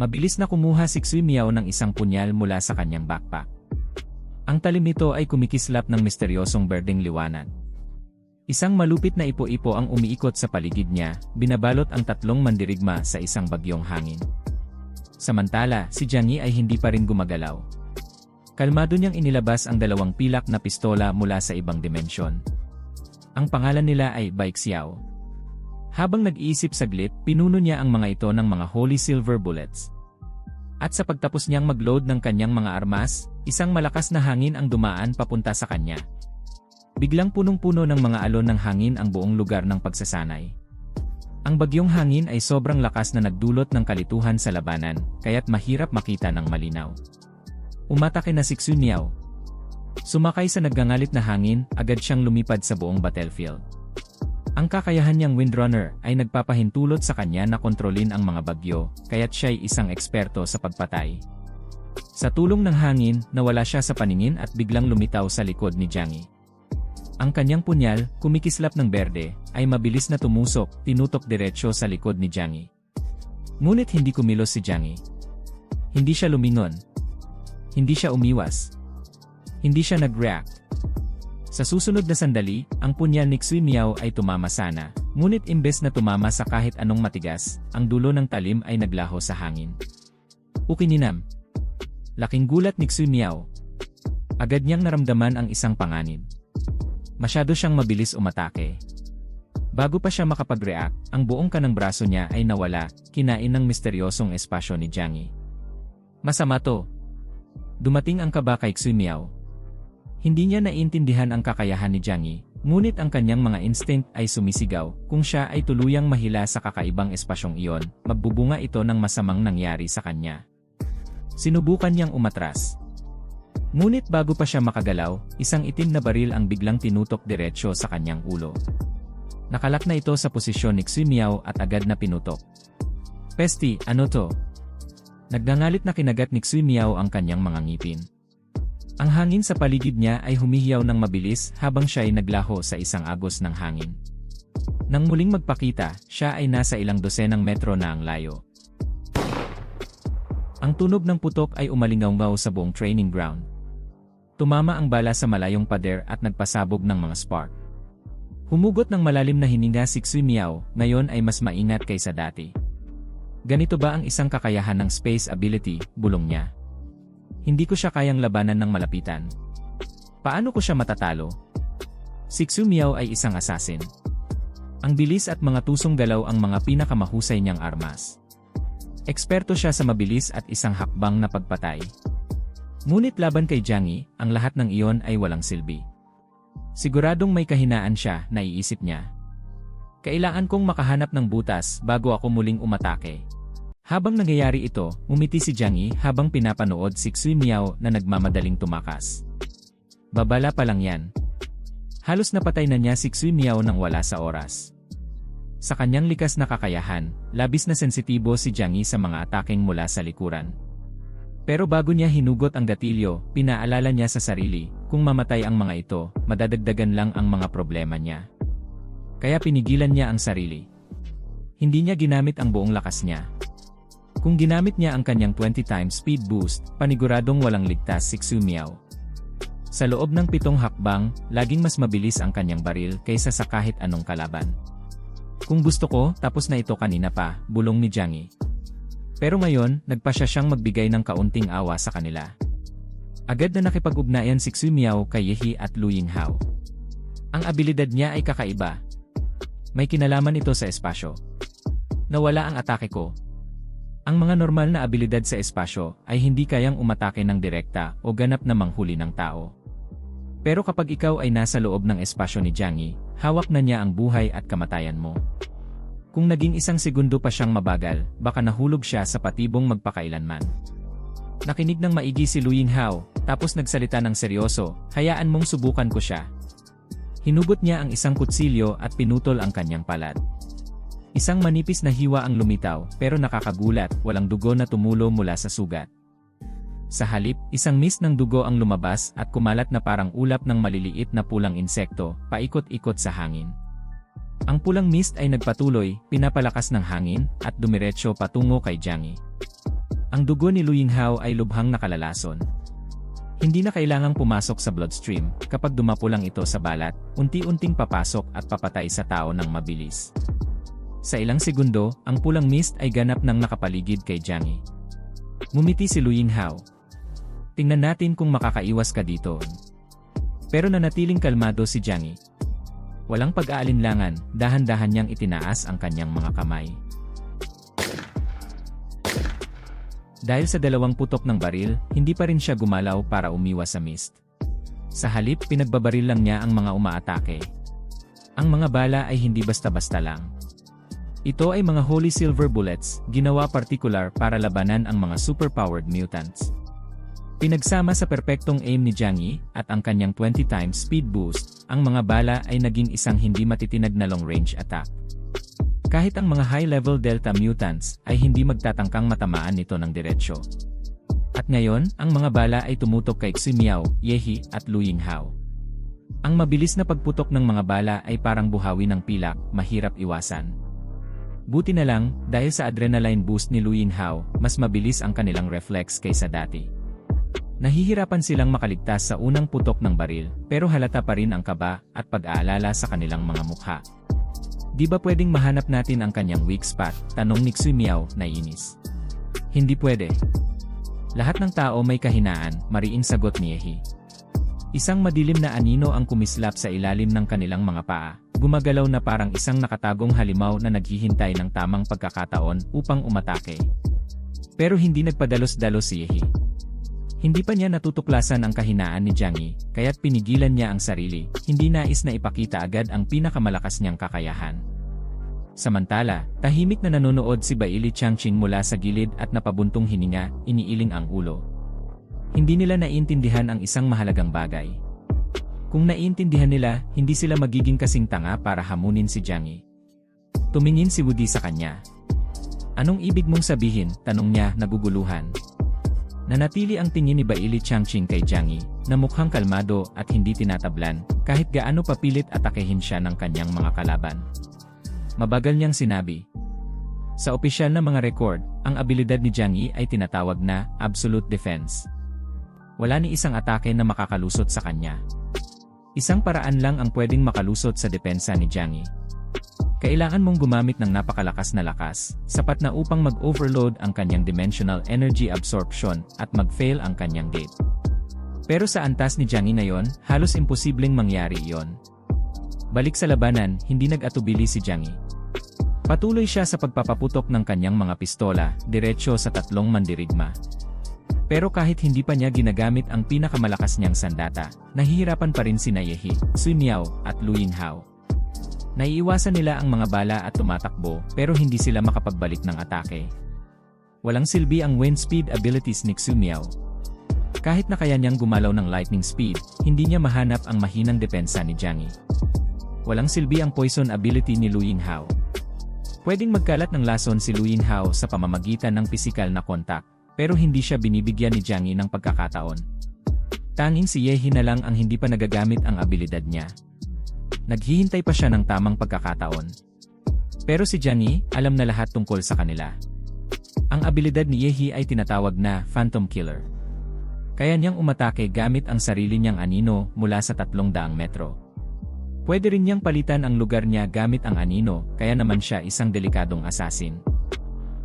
Mabilis na kumuha si Xui Miao ng isang punyal mula sa kanyang backpack. Ang talim nito ay kumikislap ng misteryosong berdeng liwanag. Isang malupit na ipo-ipo ang umiikot sa paligid niya, binabalot ang tatlong mandirigma sa isang bagyong hangin. Samantala, si Jiang Yi ay hindi pa rin gumagalaw. Kalmado niyang inilabas ang dalawang pilak na pistola mula sa ibang dimensyon. Ang pangalan nila ay Bai Xiao. Habang nag-iisip saglit, pinuno niya ang mga ito ng mga holy silver bullets. At sa pagtapos niyang mag-load ng kanyang mga armas, isang malakas na hangin ang dumaan papunta sa kanya. Biglang punong-puno ng mga alon ng hangin ang buong lugar ng pagsasanay. Ang bagyong hangin ay sobrang lakas na nagdulot ng kalituhan sa labanan, kaya't mahirap makita ng malinaw. Umatake na si Xu Niao. Sumakay sa naggangalit na hangin, agad siyang lumipad sa buong battlefield. Ang kakayahan niyang Windrunner ay nagpapahintulot sa kanya na kontrolin ang mga bagyo, kaya't siya'y isang eksperto sa pagpatay. Sa tulong ng hangin, nawala siya sa paningin at biglang lumitaw sa likod ni Jiang Yi. Ang kanyang punyal, kumikislap ng berde, ay mabilis na tumusok, tinutok diretsyo sa likod ni Jiang Yi. Ngunit hindi kumilos si Jiang Yi. Hindi siya lumingon. Hindi siya umiwas. Hindi siya nag-react. Sa susunod na sandali, ang punyal ni Xui Miao ay tumama sana, ngunit imbes na tumama sa kahit anong matigas, ang dulo ng talim ay naglaho sa hangin. Ukininam. Laking gulat ni Xui Miao. Agad niyang naramdaman ang isang panganib. Masyado siyang mabilis umatake. Bago pa siya makapag-react, ang buong kanang braso niya ay nawala, kinain ng misteryosong espasyo ni Jiang Yi. Masama to. Dumating ang kaba kay Xu Miao. Hindi niya naiintindihan ang kakayahan ni Jiang Yi, ngunit ang kanyang mga instinct ay sumisigaw, kung siya ay tuluyang mahila sa kakaibang espasyong iyon, magbubunga ito ng masamang nangyari sa kanya. Sinubukan niyang umatras, Ngunit bago pa siya makagalaw, isang itim na baril ang biglang tinutok diretsyo sa kanyang ulo. Nakalak na ito sa posisyon ni Xu Miao at agad na pinutok. Pesti, ano to? Naggangalit na kinagat ni Xu Miao ang kanyang mga ngipin. Ang hangin sa paligid niya ay humihiyaw ng mabilis habang siya ay naglaho sa isang agos ng hangin. Nang muling magpakita, siya ay nasa ilang dosenang metro na ang layo. Ang tunog ng putok ay umalingaw sa buong training ground. Tumama ang bala sa malayong pader at nagpasabog ng mga spark. Humugot ng malalim na hininga si Xui Miao, ngayon ay mas maingat kaysa dati. Ganito ba ang isang kakayahan ng space ability, bulong niya. Hindi ko siya kayang labanan ng malapitan. Paano ko siya matatalo? Si Xu Miao ay isang assassin. Ang bilis at mga tusong galaw ang mga pinakamahusay niyang armas. Eksperto siya sa mabilis at isang hakbang na pagpatay. Ngunit laban kay Jiang Yi, ang lahat ng iyon ay walang silbi. Siguradong may kahinaan siya, naiisip niya. Kailangan kong makahanap ng butas bago ako muling umatake. Habang nangyayari ito, umiti si Jiang Yi habang pinapanood si Xui Miao na nagmamadaling tumakas. Babala pa lang yan. Halos napatay na niya si Xui Miao nang wala sa oras. Sa kanyang likas na kakayahan, labis na sensitibo si Jiang Yi sa mga ataking mula sa likuran. Pero bago niya hinugot ang gatilyo, pinaalala niya sa sarili, kung mamatay ang mga ito, madadagdagan lang ang mga problema niya. Kaya pinigilan niya ang sarili. Hindi niya ginamit ang buong lakas niya. Kung ginamit niya ang kanyang 20 times speed boost, paniguradong walang ligtas si Xu Miao. Sa loob ng pitong hakbang, laging mas mabilis ang kanyang baril kaysa sa kahit anong kalaban. Kung gusto ko, tapos na ito kanina pa, bulong ni Jiang Yi. Pero ngayon, nagpasya siyang magbigay ng kaunting awa sa kanila. Agad na nakipag-ugnayan si Xu Miao kay Yehi at Lu Yinghao. Ang abilidad niya ay kakaiba. May kinalaman ito sa espasyo. Nawala ang atake ko. Ang mga normal na abilidad sa espasyo ay hindi kayang umatake ng direkta o ganap na manghuli ng tao. Pero kapag ikaw ay nasa loob ng espasyo ni Jiang Yi, hawak na niya ang buhay at kamatayan mo. Kung naging isang segundo pa siyang mabagal, baka nahulog siya sa patibong magpakailanman. Nakinig ng maigi si Lu Yinghao, tapos nagsalita ng seryoso, hayaan mong subukan ko siya. Hinugot niya ang isang kutsilyo at pinutol ang kanyang palad. Isang manipis na hiwa ang lumitaw, pero nakakagulat, walang dugo na tumulo mula sa sugat. Sa halip, isang mist ng dugo ang lumabas at kumalat na parang ulap ng maliliit na pulang insekto, paikot-ikot sa hangin. Ang pulang mist ay nagpatuloy, pinapalakas ng hangin, at dumiretso patungo kay Jiang Yi. Ang dugo ni Lu Yinghao ay lubhang nakalalason. Hindi na kailangang pumasok sa bloodstream kapag dumapo lang ito sa balat, unti-unting papasok at papatay sa tao ng mabilis. Sa ilang segundo, ang pulang mist ay ganap ng nakapaligid kay Jiang Yi. Ngumiti si Lu Yinghao. Tingnan natin kung makakaiwas ka dito. Pero nanatiling kalmado si Jiang Yi. Walang pag-aalinlangan, dahan-dahan niyang itinaas ang kanyang mga kamay. Dahil sa dalawang putok ng baril, hindi pa rin siya gumalaw para umiwas sa mist. Sa halip, pinagbabaril lang niya ang mga umaatake. Ang mga bala ay hindi basta-basta lang. Ito ay mga Holy Silver Bullets, ginawa partikular para labanan ang mga superpowered mutants. Pinagsama sa perpektong aim ni Jiang Yi at ang kanyang 20 times speed boost, ang mga bala ay naging isang hindi matitinag na long-range attack. Kahit ang mga high-level Delta mutants ay hindi magtatangkang matamaan nito ng diretsyo. At ngayon, ang mga bala ay tumutok kay Xu Miao, Yehi at Lu Yinghao. Ang mabilis na pagputok ng mga bala ay parang buhawi ng pilak, mahirap iwasan. Buti na lang, dahil sa adrenaline boost ni Lu Yinghao, mas mabilis ang kanilang reflex kaysa dati. Nahihirapan silang makaligtas sa unang putok ng baril, pero halata pa rin ang kaba at pag-aalala sa kanilang mga mukha. Di ba pwedeng mahanap natin ang kanyang weak spot? Tanong ni Xu Miao na inis. Hindi pwede. Lahat ng tao may kahinaan, mariing sagot ni Yehi. Isang madilim na anino ang kumislap sa ilalim ng kanilang mga paa, gumagalaw na parang isang nakatagong halimaw na naghihintay ng tamang pagkakataon upang umatake. Pero hindi nagpadalos-dalos si Yehi. Hindi pa niya natutuklasan ang kahinaan ni Jiang Yi, kaya't pinigilan niya ang sarili, hindi nais na ipakita agad ang pinakamalakas niyang kakayahan. Samantala, tahimik na nanonood si Baili Changqing mula sa gilid at napabuntong hininga, iniiling ang ulo. Hindi nila naiintindihan ang isang mahalagang bagay. Kung naiintindihan nila, hindi sila magiging kasing tanga para hamunin si Jiang Yi. Tumingin si Woody sa kanya. Anong ibig mong sabihin? Tanong niya, naguguluhan. Nanatili ang tingin ni Baili Changqing kay Jiang Yi, na mukhang kalmado at hindi tinatablan, kahit gaano papilit atakehin siya ng kanyang mga kalaban. Mabagal niyang sinabi. Sa opisyal na mga record, ang abilidad ni Jiang Yi ay tinatawag na absolute defense. Wala ni isang atake na makakalusot sa kanya. Isang paraan lang ang pwedeng makalusot sa depensa ni Jiang Yi. Kailangan mong gumamit ng napakalakas na lakas, sapat na upang mag-overload ang kanyang dimensional energy absorption at mag-fail ang kanyang gate. Pero sa antas ni Jiang Yi na yon, halos imposibleng mangyari iyon. Balik sa labanan, hindi nag-atubili si Jiang Yi. Patuloy siya sa pagpapaputok ng kanyang mga pistola, diretsyo sa tatlong mandirigma. Pero kahit hindi pa niya ginagamit ang pinakamalakas niyang sandata, nahihirapan pa rin si Yehi, Sun Yao, at Lu Yinghao. Naiiwasan nila ang mga bala at tumatakbo pero hindi sila makapagbalik ng atake. Walang silbi ang wind speed abilities ni Xu Miao. Kahit na kaya niyang gumalaw ng lightning speed, hindi niya mahanap ang mahinang depensa ni Jiang Yi. Walang silbi ang poison ability ni Lu Yinghao. Pwedeng magkalat ng lason si Lu Yinghao sa pamamagitan ng pisikal na kontak, pero hindi siya binibigyan ni Jiang Yi ng pagkakataon. Tanging si Yehi na lang ang hindi pa nagagamit ang abilidad niya. Naghihintay pa siya ng tamang pagkakataon. Pero si Jiang Yi, alam na lahat tungkol sa kanila. Ang abilidad ni Yehi ay tinatawag na Phantom Killer. Kaya niyang umatake gamit ang sarili niyang anino mula sa 300 metro. Pwede rin niyang palitan ang lugar niya gamit ang anino, kaya naman siya isang delikadong asasin.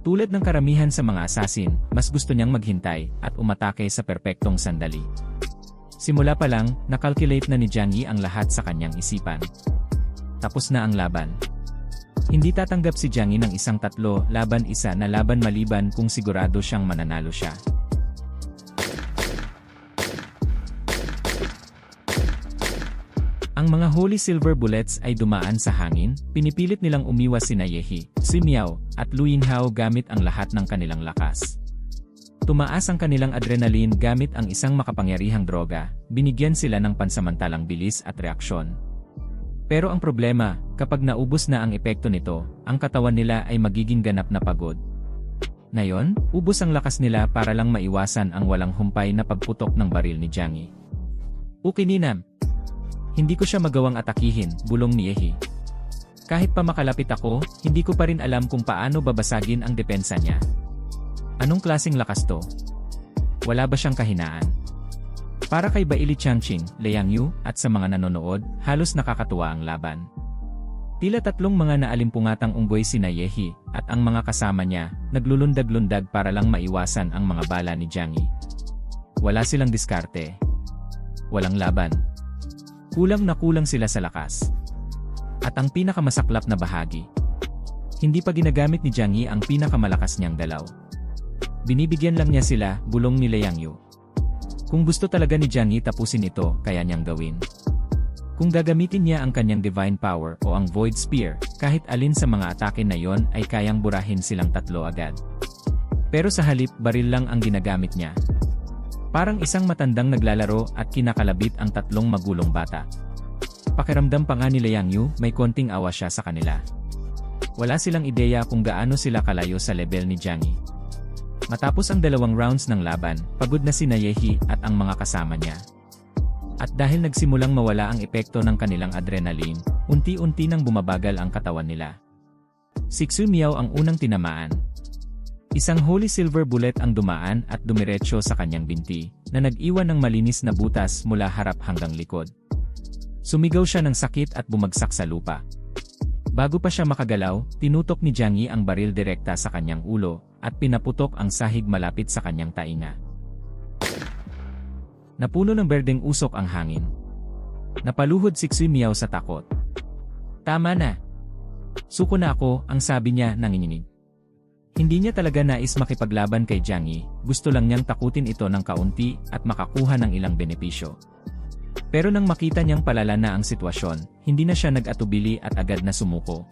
Tulad ng karamihan sa mga asasin, mas gusto niyang maghintay at umatake sa perpektong sandali. Simula pa lang, nakalculate na ni Jiang Yi ang lahat sa kanyang isipan. Tapos na ang laban. Hindi tatanggap si Jiang Yi ng isang tatlo laban isa na laban maliban kung sigurado siyang mananalo siya. Ang mga Holy Silver Bullets ay dumaan sa hangin, pinipilit nilang umiwas si Yehi, si Miao, at Lu Yinghao gamit ang lahat ng kanilang lakas. Tumaas ang kanilang adrenaline gamit ang isang makapangyarihang droga, binigyan sila ng pansamantalang bilis at reaksyon. Pero ang problema, kapag naubos na ang epekto nito, ang katawan nila ay magiging ganap na pagod. Ngayon, ubos ang lakas nila para lang maiwasan ang walang humpay na pagputok ng baril ni Jiang Yi. Ukininam, hindi ko siya magawang atakihin, bulong ni Yehi. Kahit pa makalapit ako, hindi ko pa rin alam kung paano babasagin ang depensa niya. Anong klasing lakas to? Wala ba siyang kahinaan? Para kay Baili Changqing, Liang Yu, at sa mga nanonood, halos nakakatuwa ang laban. Tila tatlong mga naalimpungatang unggoy si Yehi, at ang mga kasama niya, naglulundag-lundag para lang maiwasan ang mga bala ni Jiang Yi. Wala silang diskarte. Walang laban. Kulang na kulang sila sa lakas. At ang pinakamasaklap na bahagi, hindi pa ginagamit ni Jiang Yi ang pinakamalakas niyang dalaw. Binibigyan lang niya sila, bulong ni Liang Yu. Kung gusto talaga ni Jiang Yi tapusin ito, kaya niyang gawin. Kung gagamitin niya ang kanyang divine power o ang void spear, kahit alin sa mga atake na yon ay kayang burahin silang tatlo agad. Pero sa halip, baril lang ang ginagamit niya. Parang isang matandang naglalaro at kinakalabit ang tatlong magulong bata. Pakiramdam pa nga ni Liang Yu, may konting awa siya sa kanila. Wala silang ideya kung gaano sila kalayo sa level ni Jiang Yi. Matapos ang dalawang rounds ng laban, pagod na si Nayehi at ang mga kasama niya. At dahil nagsimulang mawala ang epekto ng kanilang adrenaline, unti-unti nang bumabagal ang katawan nila. Si Xu Miao ang unang tinamaan. Isang holy silver bullet ang dumaan at dumiretso sa kanyang binti, na nag-iwan ng malinis na butas mula harap hanggang likod. Sumigaw siya ng sakit at bumagsak sa lupa. Bago pa siya makagalaw, tinutok ni Jiang Yi ang baril direkta sa kanyang ulo, at pinaputok ang sahig malapit sa kanyang tainga. Napuno ng berdeng usok ang hangin. Napaluhod si Xu Miao sa takot. Tama na. Suko na ako, ang sabi niya nanginginig. Hindi niya talaga nais makipaglaban kay Jiang Yi, gusto lang niyang takutin ito ng kaunti at makakuha ng ilang benepisyo. Pero nang makita niyang palala na ang sitwasyon, hindi na siya nag-atubili at agad na sumuko.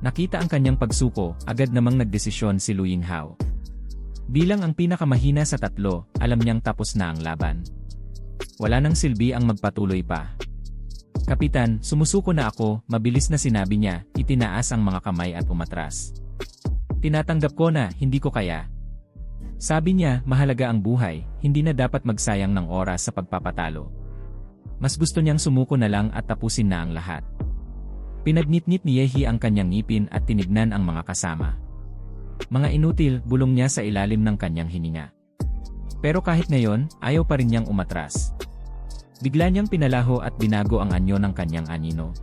Nakita ang kanyang pagsuko, agad namang nagdesisyon si Lu Yinghao. Bilang ang pinakamahina sa tatlo, alam niyang tapos na ang laban. Wala nang silbi ang magpatuloy pa. Kapitan, sumusuko na ako, mabilis na sinabi niya, itinaas ang mga kamay at umatras. Tinatanggap ko na, hindi ko kaya. Sabi niya, mahalaga ang buhay, hindi na dapat magsayang ng oras sa pagpapatalo. Mas gusto niyang sumuko na lang at tapusin na ang lahat. Pinagnitnit ni Yehi ang kanyang ngipin at tinignan ang mga kasama. Mga inutil, bulong niya sa ilalim ng kanyang hininga. Pero kahit ngayon, ayaw pa rin niyang umatras. Bigla niyang pinalaho at binago ang anyo ng kanyang anino.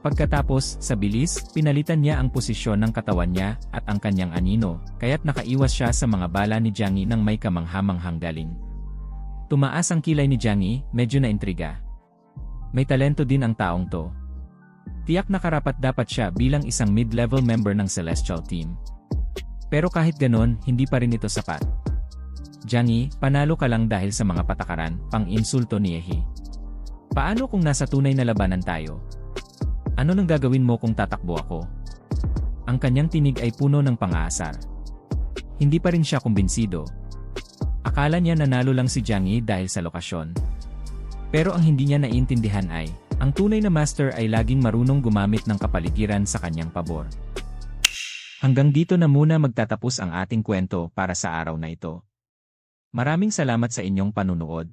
Pagkatapos, sa bilis, pinalitan niya ang posisyon ng katawan niya at ang kanyang anino, kaya't nakaiwas siya sa mga bala ni Jiang Yi nang may kamanghamanghang galing. Tumaas ang kilay ni Jiang Yi, medyo na intriga. May talento din ang taong to. Tiyak na karapat dapat siya bilang isang mid-level member ng Celestial Team. Pero kahit ganon, hindi pa rin ito sapat. Jiang Yi, panalo ka lang dahil sa mga patakaran, pang-insulto ni Yehi. Paano kung nasa tunay na labanan tayo? Ano nang gagawin mo kung tatakbo ako? Ang kanyang tinig ay puno ng pang-aasar. Hindi pa rin siya kumbinsido. Akala niya nanalo lang si Jiang Yi dahil sa lokasyon. Pero ang hindi niya naiintindihan ay, ang tunay na master ay laging marunong gumamit ng kapaligiran sa kanyang pabor. Hanggang dito na muna magtatapos ang ating kwento para sa araw na ito. Maraming salamat sa inyong panunood.